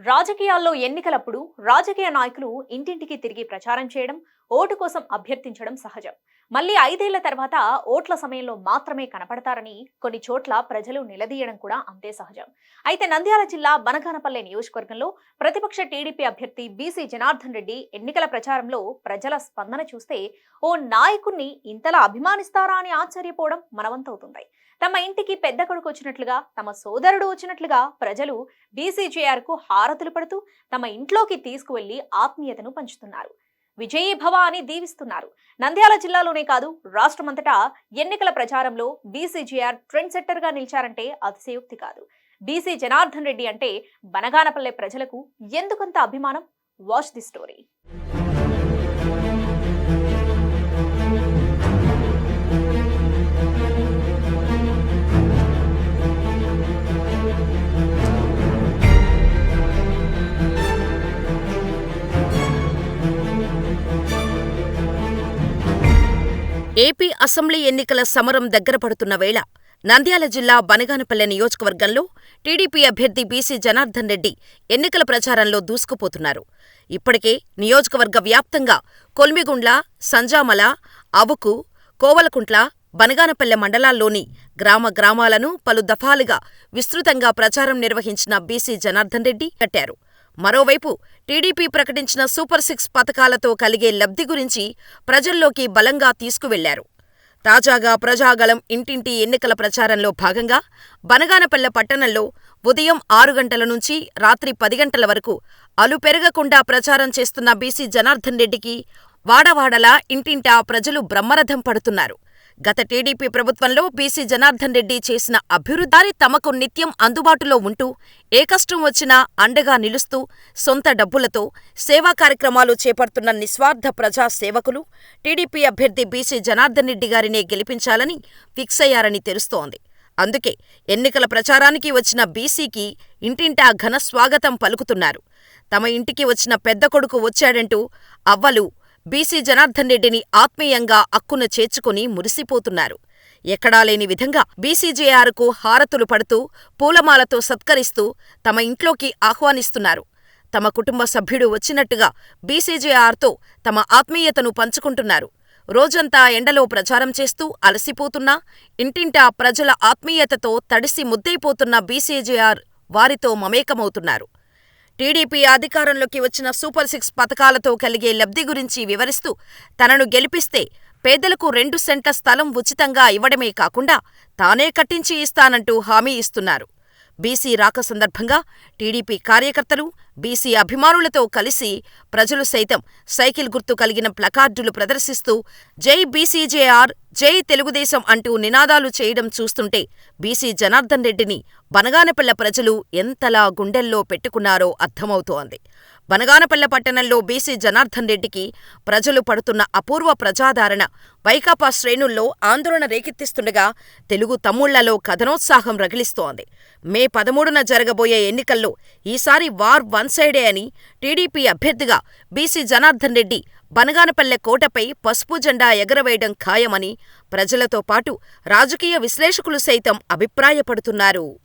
రాజకీయాల్లో ఎన్నికలప్పుడు రాజకీయ నాయకులు ఇంటింటికి తిరిగి ప్రచారం చేయడం ఓటు కోసం అభ్యర్థించడం సహజం. మళ్ళీ ఐదేళ్ళ తర్వాత ఓట్ల సమయంలో మాత్రమే కనపడతారని కొన్ని చోట్ల ప్రజలు నిలదీయడం కూడా అంతే సహజం. అయితే నంద్యాల జిల్లా బనగానపల్లె నియోజకవర్గంలో ప్రతిపక్ష టీడీపీ అభ్యర్థి బీసీ జనార్దన్ రెడ్డి ఎన్నికల ప్రచారంలో ప్రజల స్పందన చూస్తే ఓ నాయకుణ్ణి ఇంతలా అభిమానిస్తారా అని ఆశ్చర్యపోవడం మనవంతవుతుంది తమ ఇంటికి పెద్ద కొడుకు వచ్చినట్లుగా తమ సోదరుడు వచ్చినట్లుగా ప్రజలు బీసీజేఆర్కు హారతులు పడుతూ తమ ఇంట్లోకి తీసుకువెళ్ళి ఆత్మీయతను పంచుతున్నారు. విజయీ భవ అని దీవిస్తున్నారు. నంద్యాల జిల్లాలోనే కాదు రాష్ట్రమంతటా ఎన్నికల ప్రచారంలో బీసీజీఆర్ ట్రెండ్ సెట్టర్గా నిలిచారంటే అతిశయోక్తి కాదు. బీసీ జనార్దన్ రెడ్డి అంటే బనగానపల్లె ప్రజలకు ఎందుకంత అభిమానం? Watch the story. AP assembly ఎన్నికల సమరం దగ్గర పడుతున్న వేళ నంద్యాల జిల్లా బనగానపల్లె నియోజకవర్గంలో టీడీపీ అభ్యర్థి బీసీ జనార్దన్ రెడ్డి ఎన్నికల ప్రచారంలో దూసుకుపోతున్నారు. ఇప్పటికే నియోజకవర్గ వ్యాప్తంగా కొల్మిగుండ్ల, సంజామల, అవుకు, కోవలకుంట్ల, బనగానపల్లె మండలాల్లోని గ్రామ గ్రామాలను పలు దఫాలుగా విస్తృతంగా ప్రచారం నిర్వహించిన బీసీ జనార్దన్ రెడ్డి కట్టారు. మరోవైపు టీడీపీ ప్రకటించిన సూపర్ సిక్స్ పథకాలతో కలిగే లబ్ధి గురించి ప్రజల్లోకి బలంగా తీసుకువెళ్ళారు. తాజాగా ప్రజాగళం ఇంటింటి ఎన్నికల ప్రచారంలో భాగంగా బనగానపల్లె పట్టణంలో ఉదయం ఆరు గంటల నుంచి రాత్రి పది గంటల వరకు అలుపెరగకుండా ప్రచారం చేస్తున్న బీసీ జనార్దన్ రెడ్డికి వాడవాడలా ఇంటింటా ప్రజలు బ్రహ్మరథం పడుతున్నారు. గత టీడీపీ ప్రభుత్వంలో బీసీ జనార్దన్ రెడ్డి చేసిన అభివృద్ధి తమకు నిత్యం అందుబాటులో ఉంటూ ఏ కష్టం వచ్చినా అండగా నిలుస్తూ సొంత డబ్బులతో సేవా కార్యక్రమాలు చేపడుతున్న నిస్వార్థ ప్రజా సేవకులు టీడీపీ అభ్యర్థి బీసీ జనార్దన్ రెడ్డి గారినే గెలిపించాలని ఫిక్సయ్యారని తెలుస్తోంది. అందుకే ఎన్నికల ప్రచారానికి వచ్చిన బీసీకి ఇంటింటా ఘన స్వాగతం పలుకుతున్నారు. తమ ఇంటికి వచ్చిన పెద్ద కొడుకు వచ్చాడంటూ అవ్వలు బీసీ జనార్దన్ రెడ్డిని ఆత్మీయంగా అక్కున చేర్చుకుని మురిసిపోతున్నారు. ఎక్కడా లేని విధంగా బీసీజేఆర్కు హారతులు పడుతూ పూలమాలతో సత్కరిస్తూ తమ ఇంట్లోకి ఆహ్వానిస్తున్నారు. తమ కుటుంబ సభ్యుడు వచ్చినట్టుగా బీసీజేఆర్తో తమ ఆత్మీయతను పంచుకుంటున్నారు. రోజంతా ఎండలో ప్రచారం చేస్తూ అలసిపోతున్నా ఇంటింటా ప్రజల ఆత్మీయతతో తడిసి ముద్దైపోతున్న బీసీజేఆర్ వారితో మమేకమవుతున్నారు. టీడీపీ అధికారంలోకి వచ్చిన సూపర్ సిక్స్ పథకాలతో కలిగే లబ్ధి గురించి వివరిస్తూ తనను గెలిపిస్తే పేదలకు రెండు సెంట్ల స్థలం ఉచితంగా ఇవ్వడమే కాకుండా తానే కట్టించి ఇస్తానంటూ హామీ ఇస్తున్నారు. బీసీ రాక సందర్భంగా టీడీపీ కార్యకర్తలు, బీసీ అభిమానులతో కలిసి ప్రజలు సైతం సైకిల్ గుర్తు కలిగిన ప్లకార్డులు ప్రదర్శిస్తూ జై బీసీజేఆర్, జై తెలుగుదేశం అంటూ నినాదాలు చేయడం చూస్తుంటే బీసీ జనార్దన్ రెడ్డిని బనగానపల్లె ప్రజలు ఎంతలా గుండెల్లో పెట్టుకున్నారో అర్థమవుతోంది. బనగానపల్లె పట్టణంలో బీసీ జనార్దన్ రెడ్డికి ప్రజలు పడుతున్న అపూర్వ ప్రజాదరణ వైకాపా శ్రేణుల్లో ఆందోళన రేకెత్తిస్తుండగా తెలుగు తమ్ముళ్ళలో కథనోత్సాహం రగిలిస్తోంది. మే పదమూడున జరగబోయే ఎన్నికల్లో ఈసారి వార్ వన్ వన్ సైడే అని టీడీపీ అభ్యర్థిగా బీసీ జనార్దన్ రెడ్డి బనగానపల్లె కోటపై పసుపు జెండా ఎగరవేయడం ఖాయమని ప్రజలతో పాటు రాజకీయ విశ్లేషకులు సైతం అభిప్రాయపడుతున్నారు.